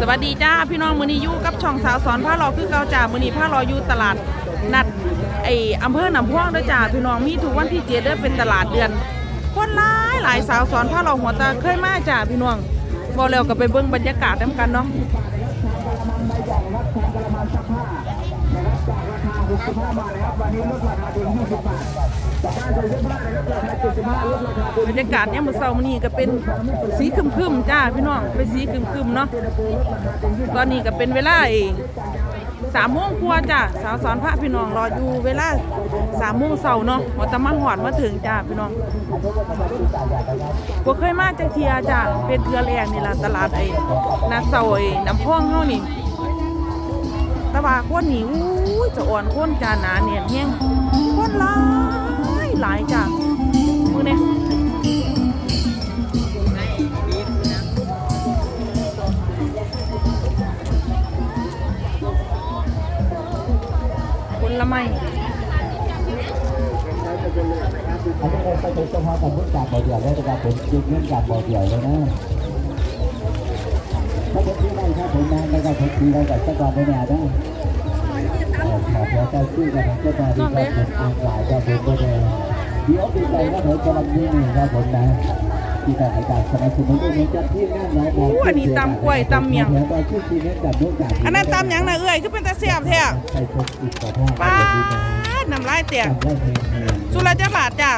สวัสดีจ้าพี่น้องมือนี้ยู่กับช่องสาวสอนผ้ารอคือเก่าจ่ามือนี้ผ้ารออยู่ตลาดนัดไออำเภอหนำพวงด้วยจ้าพี่น้องมีทุกวันที่เจ็ดเด้อเป็นตลาดเดือน คนหลายหลายสาวสอนผ้ารอหัวตาเคยมาจ้าพี่น้องบอกแล้วก็ไปเบิ้งบรรยากาศนํกันเนาะ นะครับจากราคา 65 บาทนะครับวันนี้ลดราคาถึง20 บาทจากการใส่เสื้อผ้านะครับจากราคา75ลดราคาบรรยากาศเนี่ยามมื้อเช้ามื้อนี้ก็เป็นสีครึมๆจ้าพี่น้องเป็นสีครึมๆเนาะตอนนี้ก็เป็นเวลาเองสามโมงกว่าจ้าสาวสอนพระพี่น้องรออยู่เวลาสามโมงเช้าเนาะหัวตะมาหอดมาถึงจ้าพี่น้องบ่เคยมาจักเทียจ้าเป็นเทือแรกนี่ล่ะตลาดไอ้นาเซาไอ้น้ำพ่องเฮานี่ แตะว่าคนนี่อู้ยจะอ่อนคนจาหนาเนียนแห้งคนหลายหลายจ้ะมือเนี่ยคนละไม่อันนี้ผมไปถึงเฉพาะกับพุทธจากบ่อเดียวแล้วนะครับผมยืมเงินจากบ่อเดียวเลยนะ ผมนะแล้วก็ผมทีเรากับเจ้าตัวไม่แน่นะขอเดี๋ยวเจ้าชื่อกับเจ้าตัวดีครับผมอ่านหลายครับผมก็เลยเดี๋ยวดีใจครับผมกำลังยืนครับผมนะที่การให้การสนับสนุนด้วยเงินจัดที่นั่นนะบอกอู้อันนี้ตำกล้วยตำเมียงแล้วก็ชื่อทีนี้จัดด้วยกันอันนั้นตำหยังนะเอ้ยคือเป็นตาเสียบแท้ใครชมอีกขอโทษป้าด น้ำลายแตกจำได้เพลงเพลงสุรจ้าบาทจ้า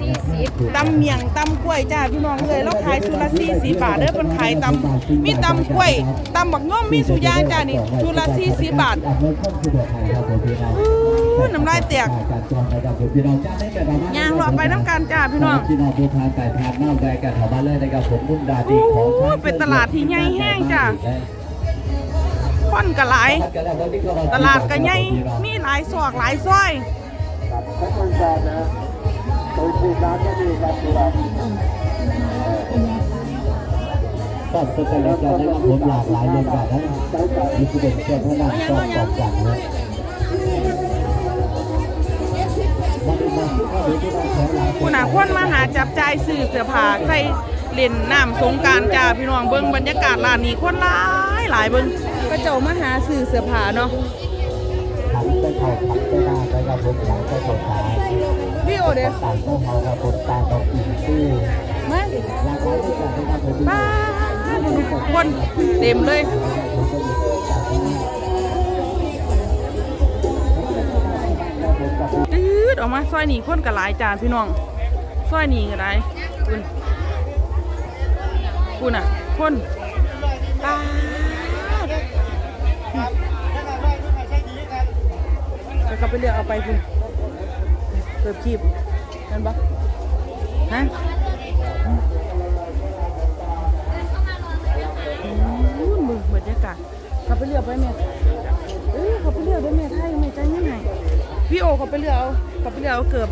สี่สิบตำเมียงตำกล้วยจ้าพี่น้องเลยแล้วขายชุดละสี่สิบบาทเด้อเป็นขายตำมีตำกล้วยตำบักง่อมมีสุยางจ้านี่ชุดละสี่สิบบาทอู้น้ำลายแตกย่างรอไปน้ำกันจ้าพี่น้องพี่น้องผู้ทานไก่ทานเน่าใจกันแถวบ้านเลยนะครับผมมุ่งดาดีของโอ้เป็นตลาดที่ใหญ่แห้งจ้ะ คนก็หลาย ตลาดก็ใหญ่มีหลายซอกหลายซอยถ้าคนจะตัดเป็นแล้วกันนะครับผมหลากหลายเรื่องกันนะนี่คือเป็นเพื่อนพนักต้องตอบกันนะวันนี้มาที่ข้าวเหนียวที่ร้านแถวหลายคุณอาควนมาหาจับจ่ายซื้อเสื้อผ้าใส่เล่นน้ำสงการจ้าพี่น้องเบิ่งบรรยากาศร้านนี้คนหลายหลายเบิ่ง ก็เจ้ามาหาซื้อเสื้อผ้าเนาะผันไปเข่าผันไปหน้าไปกับผมหลังไปเข่าขาพี่โอเด้อต่างก็เข่ากับผมตากับอีกที่มาหลากหลายที่จะเป็นการผมป้าคนเต็มเลยตืดออกมาซอยนี้คนก็หลายจ้าพี่น้องซอยนี้ก็หลายคุณคุณอะคนป้า แล้วก็ไปเลือกเอาไปคุณเกิดคีบนั่นปะฮะอืมมือบรรยากาศเขาไปเลือกไปแม่เอ้ยเขาไปเลือกด้วยแม่ไทยแม่ใจยังไงพี่โอเขาไปเลือกเอาเขาไปเลือกเอาเกือบ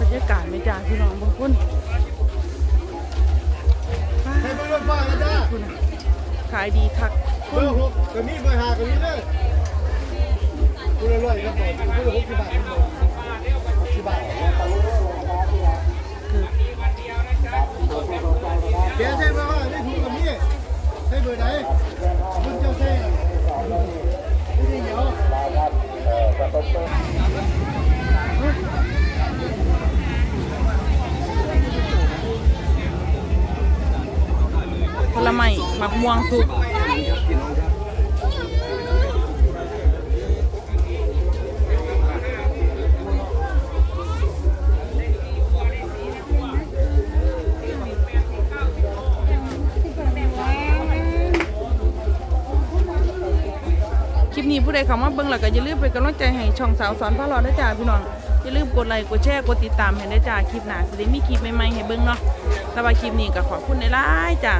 บรรยากาศไม่จ้าพี่น้องบางคน คุณนะขายดีคักเบอร์หกกับนี่เบอร์ห้ากับนี่เลยคุณอร่อยครับผมคุณละหกสิบบาทครับผมหกสิบบาทคือแกใช่ไหมว่านี่ถูกกับนี่ใช่เบอร์ไหนคุณเจ้าใช่ไม่ได้เหี่ยว ไม้มะม่วงสุกคลิปนี้ผู้ใดเข้ามาเบิ่งแล้วก็อย่าลืมเป็นกำลังใจให้ช่องสาวสอนพระรอดด้จ้าพี่น้องอย่าลืมกดไลค์กดแชร์กดติดตามให้ด้จ้าคลิปหน้าสิได้มีคลิปใหม่ๆให้เบิ่งเนาะแต่ว่าคลิปนี้ก็ขอบคุณหลายๆจ้า